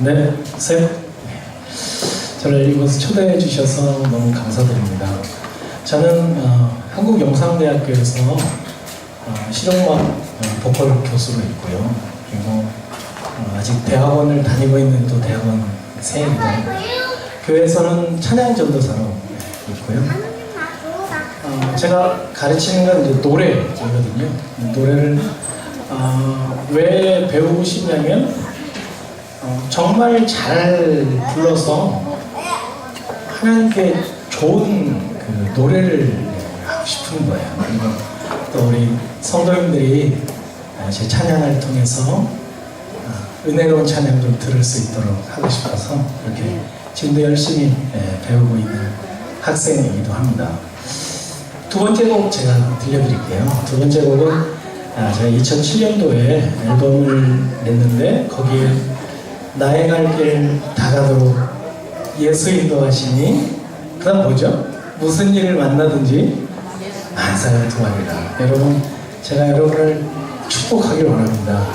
네, 셋. 저를 이곳에 초대해 주셔서 너무 감사드립니다. 저는 어, 한국영상대학교에서 어, 실용음악 어, 보컬 교수로 있고요. 그리고 어, 아직 대학원을 다니고 있는 또 대학원 생이고 교회에서는 찬양 전도사로 있고요. 나 어, 제가 가르치는 건 이제 노래거든요. 노래를 어, 왜 배우고 싶냐면 어, 정말 잘 불러서 하나님께 좋은 그 노래를 하고 싶은 거예요. 그리고 또 우리 성도님들이 어, 제 찬양을 통해서 어, 은혜로운 찬양 좀 들을 수 있도록 하고 싶어서 이렇게 지금도 열심히 예, 배우고 있는 학생이기도 합니다. 두 번째 곡 제가 들려드릴게요. 두 번째 곡은 아, 제가 2007년도에 앨범을 냈는데 거기에 나의 갈 길 다가도록 예수 인도하시니 그 다음 뭐죠? 무슨 일을 만나든지 만사를 도와리라. 여러분 제가 여러분을 축복하길 원합니다.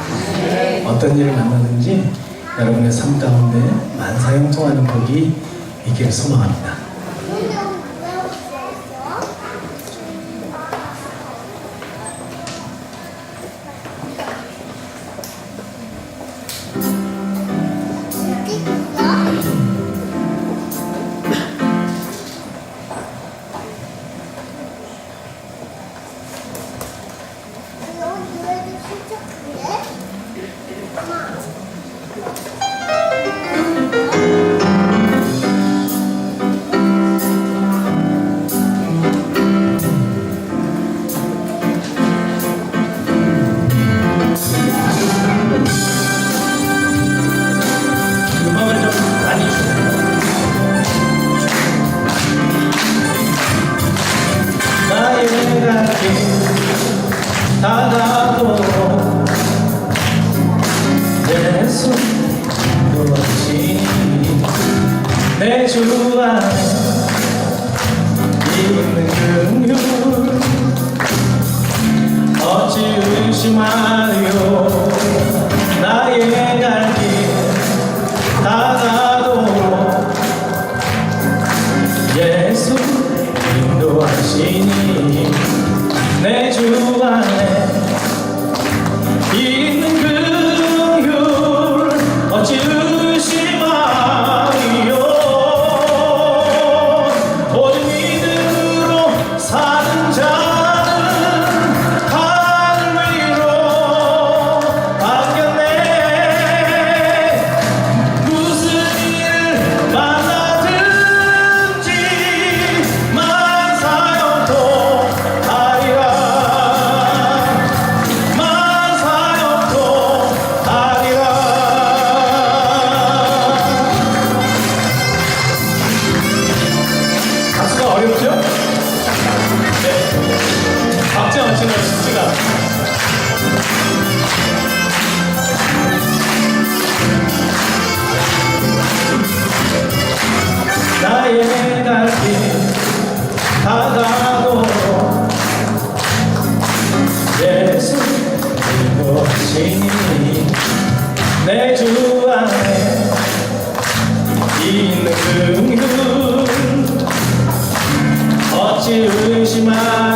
어떤 일을 만나든지 여러분의 삶 가운데 만사형통하는 복이 있기를 소망합니다. 주 안에 받아도 예수 이곳이 내 주 안에 있는 어찌 의심하